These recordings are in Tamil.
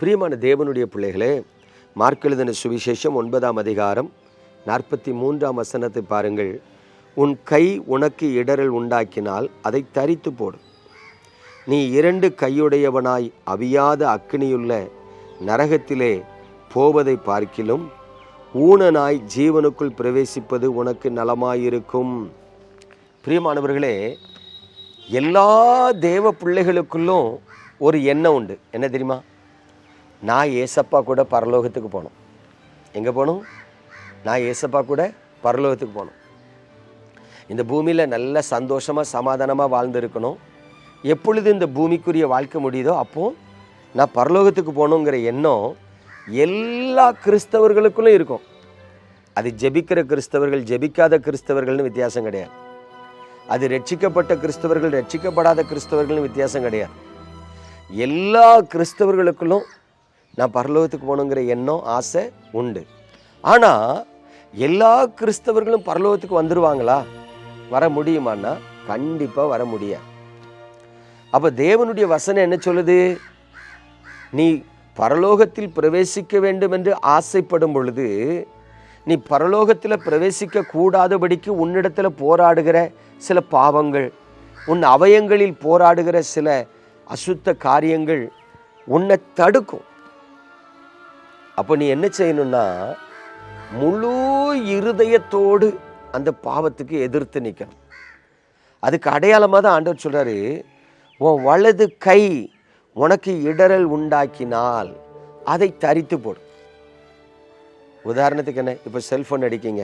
பிரியமான தேவனுடைய பிள்ளைகளே மார்க்கெழுதின சுவிசேஷம் ஒன்பதாம் அதிகாரம் நாற்பத்தி மூன்றாம் வசனத்தை பாருங்கள். உன் கை உனக்கு இடரல் உண்டாக்கினால் அதை தரித்து போடு. நீ இரண்டு கையுடையவனாய் அவியாத அக்கினியுள்ள நரகத்திலே போவதை பார்க்கிலும் ஊனனாய் ஜீவனுக்குள் பிரவேசிப்பது உனக்கு நலமாயிருக்கும். பிரியமானவர்களே எல்லா தேவ பிள்ளைகளுக்குள்ளும் ஒரு எண்ணம் உண்டு. என்ன தெரியுமா? நான் ஏசப்பா கூட பரலோகத்துக்கு போகணும். எங்கே போகணும்? நான் ஏசப்பா கூட பரலோகத்துக்கு போகணும். இந்த பூமியில் நல்ல சந்தோஷமாக சமாதானமாக வாழ்ந்துருக்கணும். எப்பொழுது இந்த பூமிக்குரிய வாழ்க்கை முடியுதோ அப்போ நான் பரலோகத்துக்கு போகணுங்கிற எண்ணம் எல்லா கிறிஸ்தவர்களுக்குள்ளும் இருக்கும். அது ஜெபிக்கிற கிறிஸ்தவர்கள் ஜெபிக்காத கிறிஸ்தவர்கள்னு வித்தியாசம் கிடையாது. அது ரட்சிக்கப்பட்ட கிறிஸ்தவர்கள் ரட்சிக்கப்படாத கிறிஸ்தவர்கள்னு வித்தியாசம் கிடையாது. எல்லா கிறிஸ்தவர்களுக்குள்ளும் நான் பரலோகத்துக்கு போகணுங்கிற எண்ணம் ஆசை உண்டு. ஆனால் எல்லா கிறிஸ்தவர்களும் பரலோகத்துக்கு வந்துடுவாங்களா வர முடியுமான்னா கண்டிப்பாக வர முடியாது. அப்போ தேவனுடைய வசனம் என்ன சொல்லுது? நீ பரலோகத்தில் பிரவேசிக்க வேண்டும் என்று ஆசைப்படும் பொழுது நீ பரலோகத்தில் பிரவேசிக்க கூடாதபடிக்கு உன்னிடத்தில் போராடுகிற சில பாவங்கள் உன் அவயங்களில் போராடுகிற சில அசுத்த காரியங்கள் உன்னை தடுக்கும். அப்போ நீ என்ன செய்யணும்னா முழு இருதயத்தோடு அந்த பாவத்துக்கு எதிர்த்து நிற்கணும் அதுக்கு அடையாளமாக தான் ஆண்டவர் சொல்கிறாரு உன் வலது கை உனக்கு இடரல் உண்டாக்கினால் அதை தரித்து போடும் உதாரணத்துக்கு என்ன இப்போ செல்ஃபோன் அடிக்கிங்க.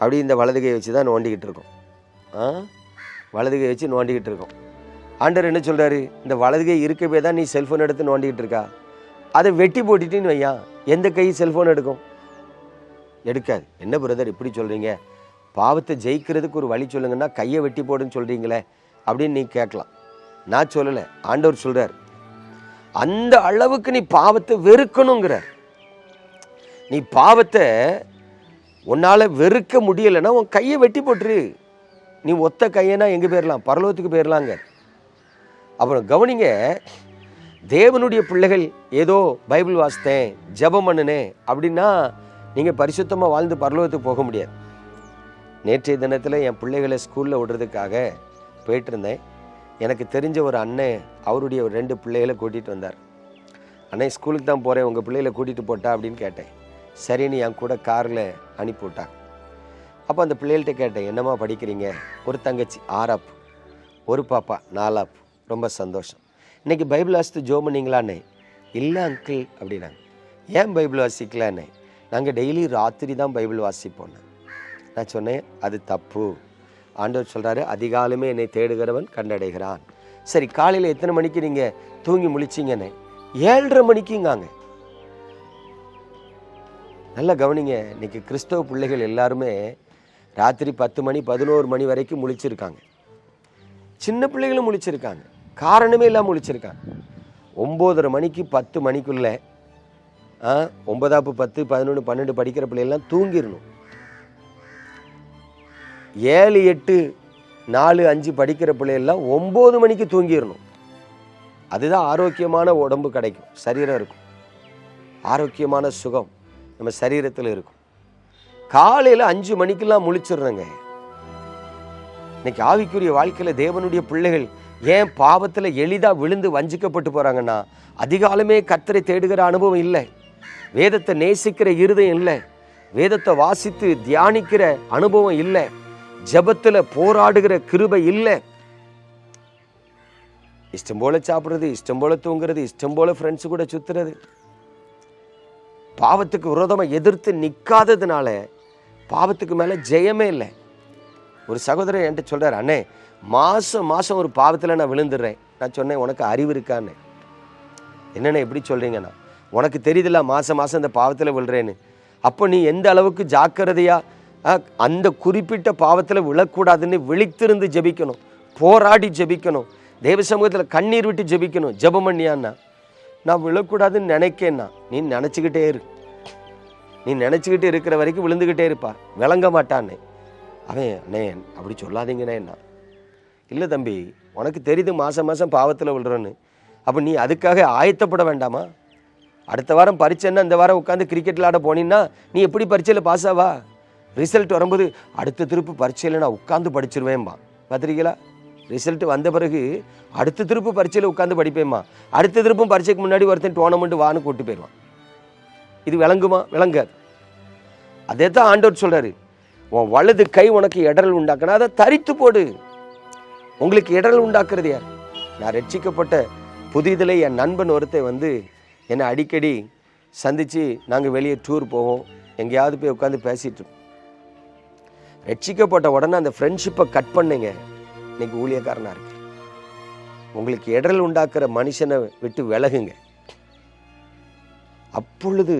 அப்படி இந்த வலது கை வச்சு தான் நோண்டிக்கிட்டு இருக்கோம். ஆ? வலது கை வச்சு நோண்டிக்கிட்டு இருக்கோம். ஆண்டவர் என்ன சொல்கிறாரு இந்த வலது கை இருக்கவே தான் நீ செல்ஃபோன் எடுத்து நோண்டிக்கிட்டு இருக்கா? அதை வெட்டி போட்டுட்டின்னு வையா? எந்த கை செல்ஃபோன் எடுக்கும்? எடுக்காது. என்ன பிரதர் இப்படி சொல்கிறீங்க பாவத்தை ஜெயிக்கிறதுக்கு ஒரு வழி சொல்லுங்கன்னா கையை வெட்டி போடுன்னு சொல்கிறீங்களே அப்படின்னு நீ கேட்கலாம். நான் சொல்லலை. ஆண்டவர் சொல்கிறார் அந்த அளவுக்கு நீ பாவத்தை வெறுக்கணுங்கிறார். நீ பாவத்தை உன்னால் வெறுக்க முடியலைன்னா உன் கையை வெட்டி போட்டுரு. நீ ஒத்த கையனா எங்கே போயிடலாம் பரலோகத்துக்கு போயிடலாங்க அப்புறம் கவனிங்க தேவனுடைய பிள்ளைகள் ஏதோ பைபிள் வாசித்தேன் ஜெபம் பண்ணுனேன் அப்படின்னா நீங்கள் பரிசுத்தமாக வாழ்ந்து பரலோகத்துக்கு போக முடியாது. நேற்றைய தினத்தில் என் பிள்ளைகளை ஸ்கூலில் விடுறதுக்காக போயிட்டுருந்தேன். எனக்கு தெரிஞ்ச ஒரு அண்ணன் அவருடைய ஒரு ரெண்டு பிள்ளைகளை கூட்டிகிட்டு வந்தார். அண்ணே ஸ்கூலுக்கு தான் போகிறேன் உங்கள் பிள்ளைகளை கூட்டிகிட்டு போட்டா? அப்படின்னு கேட்டேன். சரின்னு என் கூட காரில் அனுப்பி விட்டாங்க அப்போ அந்த பிள்ளைகள்கிட்ட கேட்டேன் என்னம்மா படிக்கிறீங்க? ஒரு தங்கச்சி ஆறாப் ஒரு பாப்பா நாலாப் ரொம்ப சந்தோஷம். இன்றைக்கி பைபிள் வாசித்து ஜோ பண்ணீங்களாண்ணே இல்லை அங்கிள் அப்படின்னாங்க. ஏன் பைபிள் வாசிக்கலான்னு? நாங்கள் டெய்லி ராத்திரி தான் பைபிள் வாசிப்போன்னு. நான் சொன்னேன் அது தப்பு. ஆண்டவர் சொல்கிறாரு அதிகாலமே என்னை தேடுகிறவன் கண்டடைகிறான். சரி காலையில் எத்தனை மணிக்கு நீங்கள் தூங்கி முழிச்சிங்கண்ணே ஏழரை மணிக்குங்காங்க. நல்லா கவனிங்க இன்னைக்கு கிறிஸ்தவ பிள்ளைகள் எல்லாருமே ராத்திரி பத்து மணி பதினோரு மணி வரைக்கும் முழிச்சிருக்காங்க. சின்ன பிள்ளைகளும் முழிச்சிருக்காங்க. காரணமே இல்லாமல் முழிச்சிருக்கான் ஒம்போதரை மணிக்கு பத்து மணிக்குள்ளே ஆ, ஒன்பதாப்பு பத்து பதினொன்று பன்னெண்டு படிக்கிற பிள்ளைகள்லாம் தூங்கிடணும் ஏழு எட்டு நாலு அஞ்சு படிக்கிற பிள்ளைகள்லாம் ஒம்பது மணிக்கு தூங்கிடணும் அதுதான் ஆரோக்கியமான உடம்பு கிடைக்கும். சரீரம் இருக்கும். ஆரோக்கியமான சுகம் நம்ம சரீரத்தில் இருக்கும். காலையில் அஞ்சு மணிக்கெல்லாம் முழிச்சிடுறேங்க. இன்னைக்கு ஆவிக்குரிய வாழ்க்கையில் தேவனுடைய பிள்ளைகள் ஏன் பாவத்தில் எளிதாக விழுந்து வஞ்சிக்கப்பட்டு போகிறாங்கன்னா அதிகாலமே கத்தரை தேடுகிற அனுபவம் இல்லை. வேதத்தை நேசிக்கிற இருதயம் இல்லை. வேதத்தை வாசித்து தியானிக்கிற அனுபவம் இல்லை. ஜபத்தில் போராடுகிற கிருபை இல்லை. இஷ்டம் போல சாப்பிட்றது இஷ்டம் போல தூங்குறது இஷ்டம் போல ஃப்ரெண்ட்ஸு கூட சுத்துறது. பாவத்துக்கு விரோதமாக எதிர்த்து நிற்காததுனால பாவத்துக்கு மேலே ஜெயமே இல்லை. ஒரு சகோதரர் என்கிட்ட சொல்றாரு அண்ணே மாதம் மாதம் ஒரு பாவத்தில் நான் விழுந்துடுறேன். நான் சொன்னேன் உனக்கு அறிவு இருக்கான்னு. என்னண்ணே எப்படி சொல்கிறீங்கண்ணா உனக்கு தெரியுதுல்ல மாதம் மாதம் இந்த பாவத்தில் விழுறேன்னு. அப்போ நீ எந்த அளவுக்கு ஜாக்கிரதையாக ஆ, அந்த குறிப்பிட்ட பாவத்தில் விழக்கூடாதுன்னு விழித்திருந்து ஜெபிக்கணும். போராடி ஜெபிக்கணும். தேவ சமூகத்தில் கண்ணீர் விட்டு ஜெபிக்கணும். ஜெபம் பண்ணியான்னா நான் விழக்கூடாதுன்னு நினைக்கேன்னா நீ நினச்சிக்கிட்டே இரு. நீ நினச்சிக்கிட்டு இருக்கிற வரைக்கும் விழுந்துக்கிட்டே இருப்பா. விளங்க மாட்டான்னு. அவன் அண்ணே அப்படி சொல்லாதீங்கண்ணே என்ன இல்லை தம்பி உனக்கு தெரியுது மாதம் மாதம் பாவத்தில் விழுறோன்னு. அப்போ நீ அதுக்காக ஆயத்தப்பட வேண்டாமா? அடுத்த வாரம் பரீட்சைன்னா இந்த வாரம் உட்காந்து கிரிக்கெட் விளாட போனீங்கன்னா நீ எப்படி பரீட்சையில் பாஸ் ஆவா? ரிசல்ட் வரும்போது அடுத்த திருப்பு பரீட்சையில் நான் உட்காந்து படிச்சிருவேன்பா பார்த்துருக்கீங்களா ரிசல்ட் வந்த பிறகு அடுத்த திருப்பு பரீட்சையில் உட்காந்து படிப்பேம்மா. அடுத்த திருப்பும் பரீட்சைக்கு முன்னாடி ஒருத்தன் டோர்னமெண்ட் வான்னு கூட்டு போயிடுவான். இது விளங்குமா? விளங்காது. அதே தான் ஆண்டவர் சொல்கிறாரு உன் வலது கை உனக்கு இடரல் உண்டாக்குனா அதை தரித்து போடு. உங்களுக்கு இடரல் உண்டாக்குறது யார்? நான் ரட்சிக்கப்பட்ட புதிதில் என் நண்பன் ஒருத்தன் வந்து என்னை அடிக்கடி சந்தித்து நாங்கள் வெளியே டூர் போவோம். எங்கேயாவது போய் உட்காந்து பேசிட்டு ரட்சிக்கப்பட்ட உடனே அந்த ஃப்ரெண்ட்ஷிப்பை கட் பண்ணுங்க. இன்னைக்கு ஊழியக்காரனாக இருக்கு உங்களுக்கு இடரல் உண்டாக்குற மனுஷனை விட்டு விலகுங்க. அப்பொழுது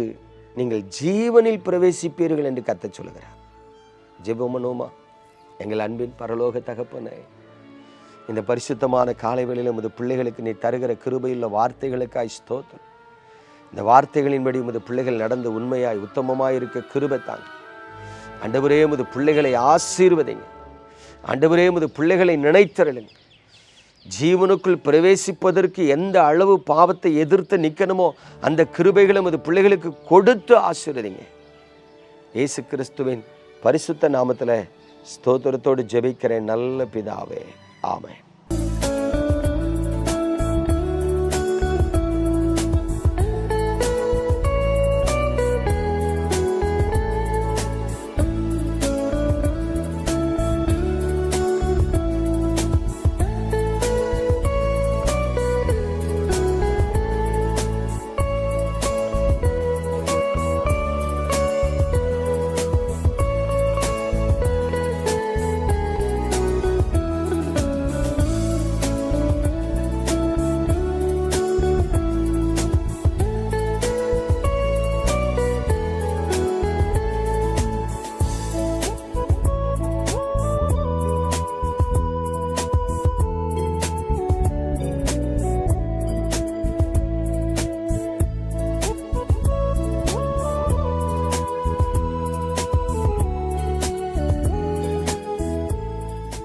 நீங்கள் ஜீவனில் பிரவேசிப்பீர்கள் என்று கத்த சொல்லுகிறார். ஜெபமனோமா எங்கள் அன்பின் பரலோக தகப்பனை இந்த பரிசுத்தமான காலை வேளையில் உமது பிள்ளைகளுக்கு நீ தருகிற கிருபையுள்ள வார்த்தைகளுக்காய் ஸ்தோத்திரம். இந்த வார்த்தைகளின்படி உமது பிள்ளைகள் நடந்து உண்மையாய் உத்தமமாய் இருக்க கிருபை தாங்க. அண்டபுரே உமது பிள்ளைகளை ஆசீர்வதிங்க. அண்டபுரே உமது பிள்ளைகளை நினைத்தருளுங்க. ஜீவனுக்குள் பிரவேசிப்பதற்கு எந்த அளவு பாவத்தை எதிர்த்து நிற்கணுமோ அந்த கிருபைகளை உமது பிள்ளைகளுக்கு கொடுத்து ஆசீர்வதிங்க. இயேசு கிறிஸ்துவின் பரிசுத்த நாமத்தில் ஸ்தோத்திரத்தோடு ஜெபிக்கிறேன். நல்ல பிதாவே. Amen.